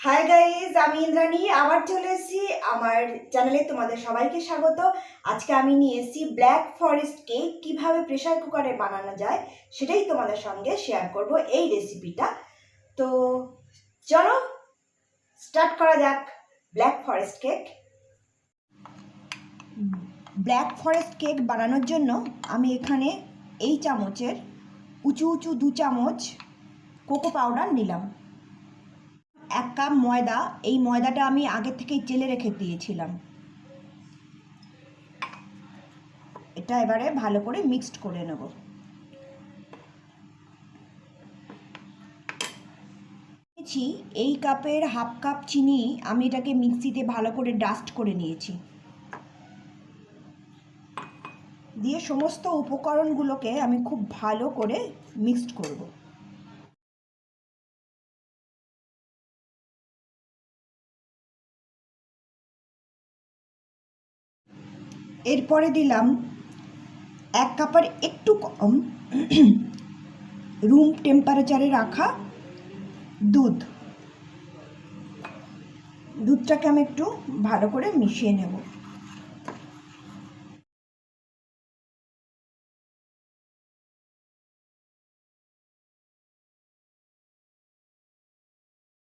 Hi guys আমি ইন্দ্রাণী, আবার চলে এসেছি আমার চ্যানেলে তোমাদের সবাইকে স্বাগত। আজকে আমি নিয়ে এসেছি ব্ল্যাক ফরেস্ট কেক কীভাবে প্রেসার কুকারে বানানো যায় সেটাই তোমাদের সঙ্গে শেয়ার করব এই রেসিপিটা তো চলো স্টার্ট করা যাক black forest cake black forest cake বানানোর জন্য আমি এখানে এই চামচের উঁচু উঁচু দু চামচ কোকো পাউডার নিলাম। এক কাপ ময়দা, এই ময়দাটা আমি আগে থেকেই চেলে রেখে দিয়েছিলাম। এটা এবারে ভালো করে মিক্সড করে নেব। নিয়েছি এই কাপের হাফ কাপ চিনি, আমি এটাকে মিক্সিতে ভালো করে ডাস্ট করে নিয়েছি। দিয়ে সমস্ত উপকরণগুলোকে আমি খুব ভালো করে মিক্সড করব। এরপরে দিলাম এক কাপের একটু কম রুম টেম্পারেচারে রাখা দুধ। দুধটাকে আমি একটু ভালো করে মিশিয়ে নেব।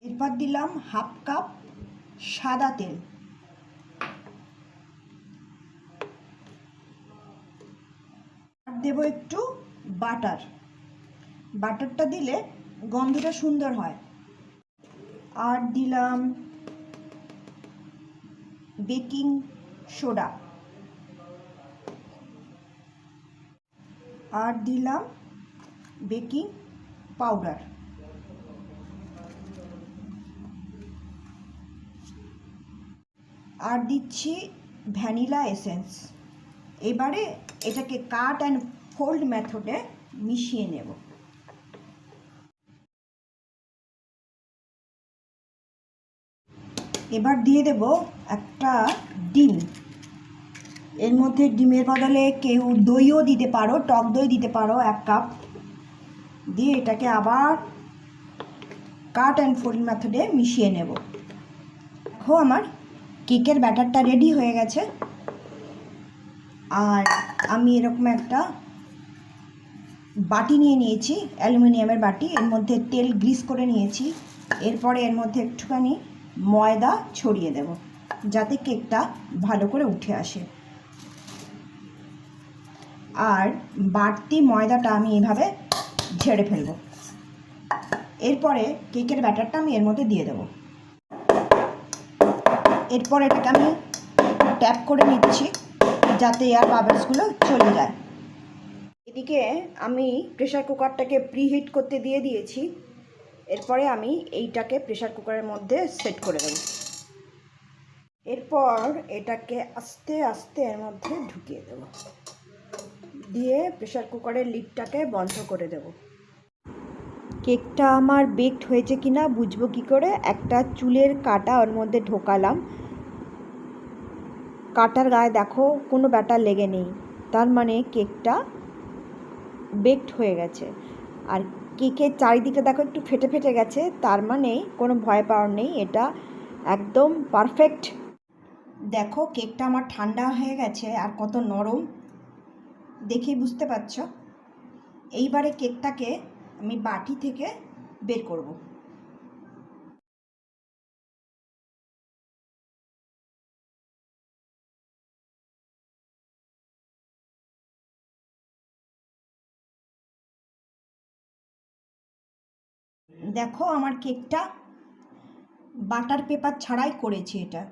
এরপর দিলাম হাফ কাপ সাদা তেল। দেবো একটু বাটার। বাটারটা দিলে গন্ধটা সুন্দর হয়। আর দিলাম বেকিং সোডা। আর দিলাম বেকিং পাউডার। আর দিচ্ছি ভ্যানিলা এসেন্স। এবারে এটাকে কাট অ্যান্ড ফোল্ড মেথডে মিশিয়ে নেব। এবার দিয়ে দেব একটা ডিম। এর মধ্যে ডিমের বদলে কেউ দইও দিতে পারো, টক দই দিতে পারো এক কাপ। দিয়ে এটাকে আবার কাট অ্যান্ড ফোল্ড মেথডে মিশিয়ে নেব। দেখো আমার কেকের ব্যাটারটা রেডি হয়ে গেছে। আর আমি এরকম একটা বাটি নিয়ে নিয়েছি, অ্যালুমিনিয়ামের বাটি। এর মধ্যে তেল গ্রিস করে নিয়েছি। এরপরে এর মধ্যে একটুখানি ময়দা ছড়িয়ে দেব, যাতে কেকটা ভালো করে উঠে আসে। আর বাড়তি ময়দাটা আমি এভাবে ঝেড়ে ফেলব। এরপরে কেকের ব্যাটারটা আমি এর মধ্যে দিয়ে দেবো। এরপর এটাকে আমি ট্যাপ করে নিচ্ছি। যাতে এয়ার বাবলসগুলো চলে যায়। এদিকে আমি প্রেশার কুকারটাকে প্রিহিট করতে দিয়ে দিয়েছি। এরপরে আমি এইটাকে প্রেশার কুকারের মধ্যে সেট করে দেব। এরপর এটাকে আস্তে আস্তে এর মধ্যে ঢুকিয়ে দেব। দিয়ে প্রেশার কুকারের লিডটাকে বন্ধ করে দেব। কেকটা আমার বেকড হয়েছে কিনা বুঝব কি করে? একটা চুলের কাটা ওর মধ্যে ঢোকালাম। কাটার গায়ে দেখো, কোনো ব্যাটার লেগে নেই। তার মানে কেকটা বেকড হয়ে গেছে। আর কেকের চারিদিকে দেখো একটু ফেটে ফেটে গেছে, তার মানে কোনো ভয় পাওয়ার নেই, এটা একদম পারফেক্ট দেখো, কেকটা আমার ঠান্ডা হয়ে গেছে আর কত নরম। দেখেই বুঝতে পারছ? এইবারে কেকটাকে আমি বাটি থেকে বের করব। দেখো আমার কেকটা বাটার পেপার ছাড়াই করেছি এটা।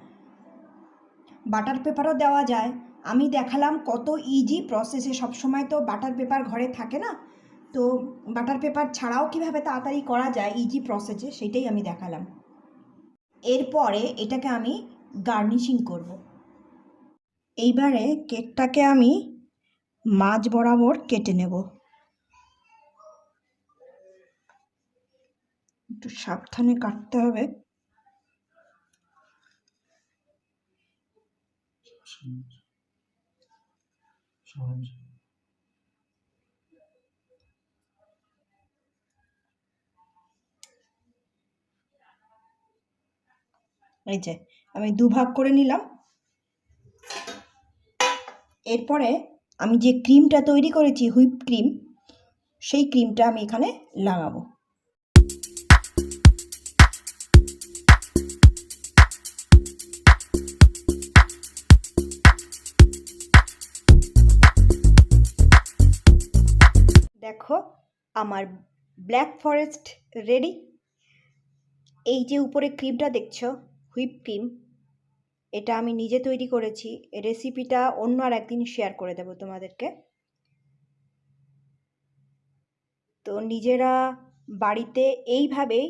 বাটার পেপারও দেওয়া যায়। আমি দেখালাম কত ইজি প্রসেসে সবসময় তো বাটার পেপার ঘরে থাকে না। তো বাটার পেপার ছাড়াও কীভাবে তাড়াতাড়ি করা যায় ইজি প্রসেসে সেটাই আমি দেখালাম। এরপরে এটাকে আমি গার্নিশিং করব। এইবারে কেকটাকে আমি মাঝ বরাবর কেটে নেব। একটু সাবধানে কাটতে হবে। এই যে, আমি দুভাগ করে নিলাম। এরপরে আমি যে ক্রিমটা তৈরি করেছি, হুইপ ক্রিম, সেই ক্রিমটা আমি এখানে লাগাবো। দেখো, আমার ব্ল্যাক ফরেস্ট রেডি এই যে উপরে ক্রিমটা দেখছ হুইপ ক্রিম এটা আমি নিজে তৈরি করেছি। রেসিপিটা অন্য আর একদিন শেয়ার করে দেবো তোমাদেরকে। তো নিজেরা বাড়িতে এইভাবেই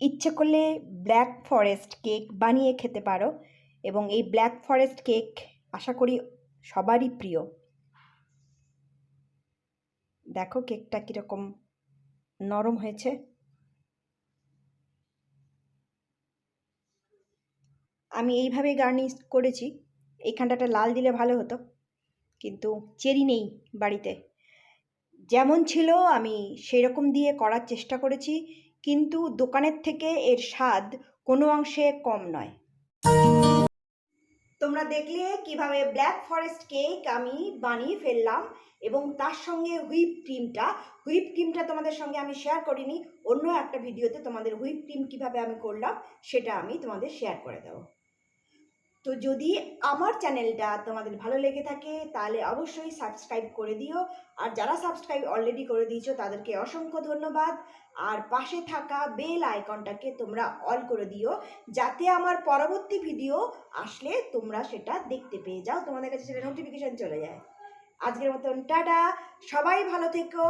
ইচ্ছে করলে ব্ল্যাক ফরেস্ট কেক বানিয়ে খেতে পারো এবং এই ব্ল্যাক ফরেস্ট কেক আশা করি সবারই প্রিয়। দেখো কেকটা কীরকম নরম হয়েছে। আমি এইভাবে গার্নিশ করেছি। এইখানটাটা লাল দিলে ভালো হতো, কিন্তু চেরি নেই বাড়িতে। যেমন ছিল, আমি সেই রকম দিয়ে করার চেষ্টা করেছি, কিন্তু দোকানের থেকে এর স্বাদ কোনো অংশে কম নয়। তোমরা দেখলে কীভাবে ব্ল্যাক ফরেস্ট কেক আমি বানিয়ে ফেললাম এবং তার সঙ্গে হুইপ ক্রিমটা হুইপ ক্রিমটা তোমাদের সঙ্গে আমি শেয়ার করিনি, অন্য একটা ভিডিওতে তোমাদের হুইপ ক্রিম কীভাবে আমি করলাম সেটা আমি তোমাদের শেয়ার করে দেবো। তো যদি আমার চ্যানেলটা তোমাদের ভালো লেগে থাকে, তাহলে অবশ্যই সাবস্ক্রাইব করে দিও। আর যারা সাবস্ক্রাইব অলরেডি করে দিয়েছ, তাদেরকে অসংখ্য ধন্যবাদ। আর পাশে থাকা বেল আইকনটাকে তোমরা অল করে দিও, যাতে আমার পরবর্তী ভিডিও আসলে তোমরা সেটা দেখতে পেয়ে যাও। তোমাদের কাছে সেটা নোটিফিকেশান চলে যায়। আজকের মতন টাটা, সবাই ভালো থেকো